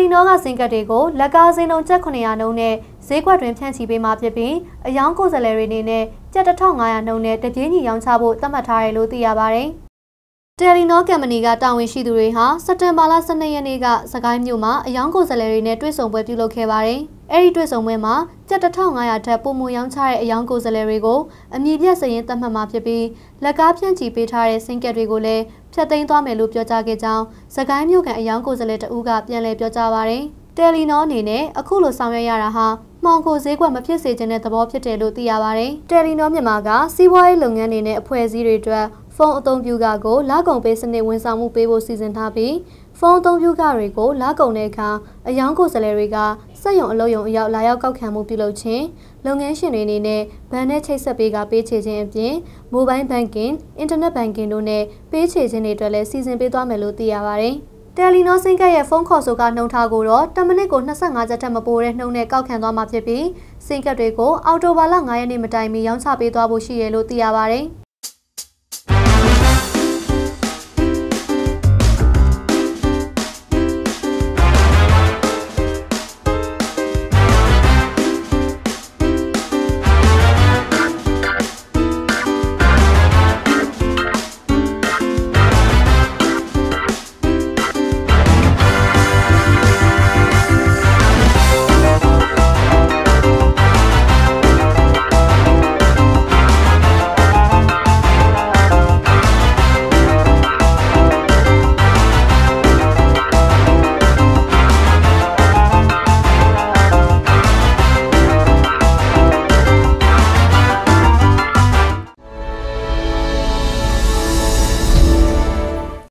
လီနောကစင်ကတ်တွေကိုလက်ကားစင်းလုံးကျပ်900နှုန်းနဲ့ဈေးကွက်တွင်ဖြန့်ချီပေးမှာဖြစ်ပြီးအယောင်ကိုယ်စားလှယ်တွေအနေနဲ့ကျပ်1500နှုန်းနဲ့တပြေးညီရောင်းချဖို့သတ်မှတ်ထားတယ်လို့သိရပါတယ်။ တယ်လီနောကမ္ပဏီကတာဝန်ရှိသူတွေဟာစက်တင်ဘာလ12ရက်နေ့ကစကိုင်းမြို့မှာအယောင်ကိုယ်စားလှယ်တွေနဲ့တွေ့ဆုံပွဲပြုလုပ်ခဲ့ပါတယ်။အဲဒီတွေ့ဆုံပွဲမှာကျပ်1500ထက်ပိုမိုရောင်းချတဲ့အယောင်ကိုယ်စားလှယ်တွေကိုအမည်ပြစရင်သတ်မှတ်မှာဖြစ်ပြီးလက်ကားဖြန့်ချီပေးထားတဲ့စင်ကက်တွေကိုလည်းဖျက်သိမ်းသွားမယ်လို့ပြောကြားခဲ့ကြောင်းစကိုင်းမြို့ကအယောင်ကိုယ်စားလှယ်တဦးကပြန်လည်ပြောကြားပါရယ်။တယ်လီနောအနေနဲ့အခုလိုဆောင်ရွက်ရတာဟာမှောင်ခိုဈေးကွက်မဖြစ်စေချင်တဲ့သဘောဖြစ်တယ်လို့သိရပါဗျ။တယ်လီနောမြန်မာကစီးပွားရေးလုပ်ငန်းတွေနဲ့အဖွဲ့အစည်းတွေအတွက်ဖုန်းအသုံးပြုကကိုလာကုန်ပေးစနစ်ဝန်ဆောင်မှုပေးဖို့စီစဉ်ထားပြီးဖုန်းအသုံးပြုကတွေကိုလာကုန်တဲ့အခါအယောင်ကိုယ်စားလှယ်တွေကစက်ရုံအလုပ်ရုံအရောက်လာရောက်ကောက်ခံမှုပြုလုပ်ခြင်းလုပ်ငန်းရှင်တွေအနေနဲ့ဘဏ်နဲ့ချိတ်ဆက်ပေးကပေးချေခြင်းအပြင် Mobile Banking, Internet Banking တို့နဲ့ပေးချေခြင်းတွေအတွက်လည်းစီစဉ်ပေးသွားမယ်လို့သိရပါဗျ။တယ်လီနောစင်ကရဲ့ဖုန်းခေါ်ဆိုကနှုံထားကိုတော့10မိနစ်ကို25ချက်ထက်မပိုတဲ့နှုံနဲ့ကောက်ခံသွားမှာဖြစ်ပြီးစင်ကတ်တွေကိုအော်တိုဘာလ9ရက်နေ့မတိုင်မီရောင်းချပေးသွားဖို့ရှိရလို့သိရပါဗျ။